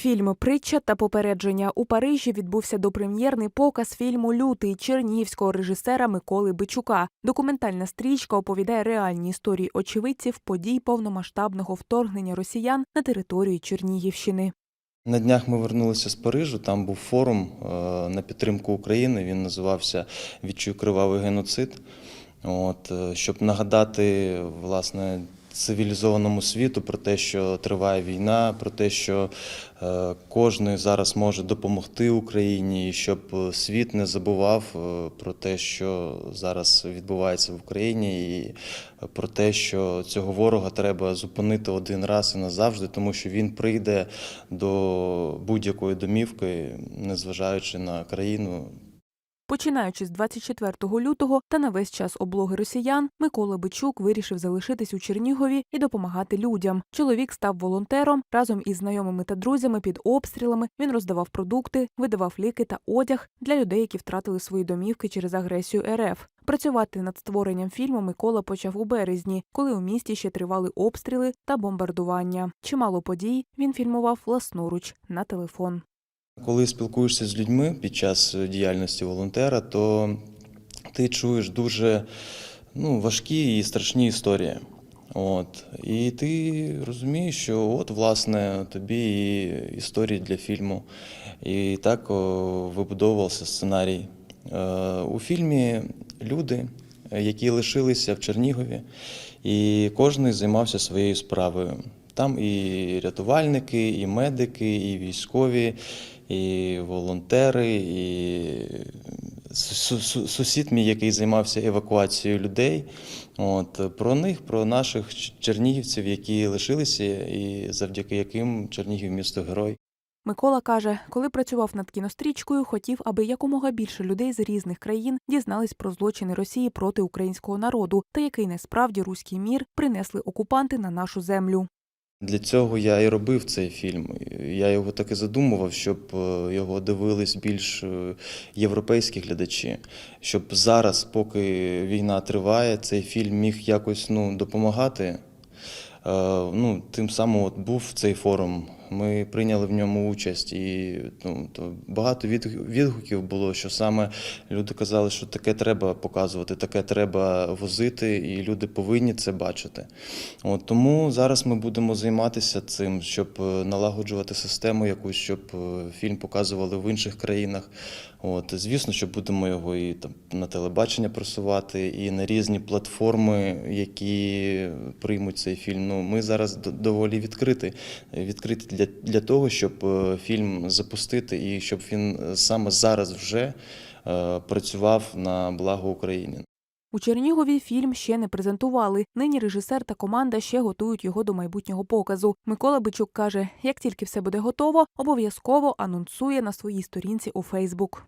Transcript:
Фільм Притча та попередження у Парижі відбувся допрем'єрний показ фільму Лютий чернігівського режисера Миколи Бичука. Документальна стрічка оповідає реальні історії очевидців подій повномасштабного вторгнення росіян на територію Чернігівщини. На днях ми вернулися з Парижу. Там був форум е, на підтримку України. Він називався Відчуй кривавий геноцид. От, е, щоб нагадати власне цивілізованому світу про те, що триває війна, про те, що е, кожен зараз може допомогти Україні, і щоб е, світ не забував е, про те, що зараз відбувається в Україні, і про те, що цього ворога треба зупинити один раз і назавжди, тому що він прийде до будь-якої домівки, незважаючи на країну, Починаючи з 24 лютого та на весь час облоги росіян, Микола Бичук вирішив залишитись у Чернігові і допомагати людям. Чоловік став волонтером разом із знайомими та друзями під обстрілами. Він роздавав продукти, видавав ліки та одяг для людей, які втратили свої домівки через агресію РФ. Працювати над створенням фільму Микола почав у березні, коли у місті ще тривали обстріли та бомбардування. Чимало подій він фільмував власноруч на телефон. Коли спілкуєшся з людьми під час діяльності волонтера, то ти чуєш дуже ну, важкі і страшні історії. От. І ти розумієш, що от, власне, тобі і історії для фільму. І так о, вибудовувався сценарій. Е, У фільмі люди, які лишилися в Чернігові, і кожен займався своєю справою. Там і рятувальники, і медики, і військові, і волонтери, і су- су- сусід мій, який займався евакуацією людей. От, про них, про наших чернігівців, які лишилися, і завдяки яким Чернігів місто герой. Микола каже, коли працював над кінострічкою, хотів, аби якомога більше людей з різних країн дізнались про злочини Росії проти українського народу та який насправді руський мір принесли окупанти на нашу землю. Для цього я і робив цей фільм. Я його так і задумував, щоб е, його дивились більш е, європейські глядачі. Щоб зараз, поки війна триває, цей фільм міг якось ну, допомагати. Е, Ну, тим самим от був цей форум. Ми прийняли в ньому участь, і ну, то багато відгу- відгуків було, що саме люди казали, що таке треба показувати, таке треба возити, і люди повинні це бачити. От, тому зараз ми будемо займатися цим, щоб е, налагоджувати систему якусь, щоб е, фільм показували в інших країнах. От, звісно, що будемо його і там на телебачення просувати, і на різні платформи, які приймуть цей фільм. Ну, ми зараз доволі відкриті, відкриті для, для того, щоб е, фільм запустити і щоб він е, саме зараз вже е, працював на благо України. У Чернігові фільм ще не презентували. Нині режисер та команда ще готують його до майбутнього показу. Микола Бичук каже, як тільки все буде готово, обов'язково анонсує на своїй сторінці у Фейсбук.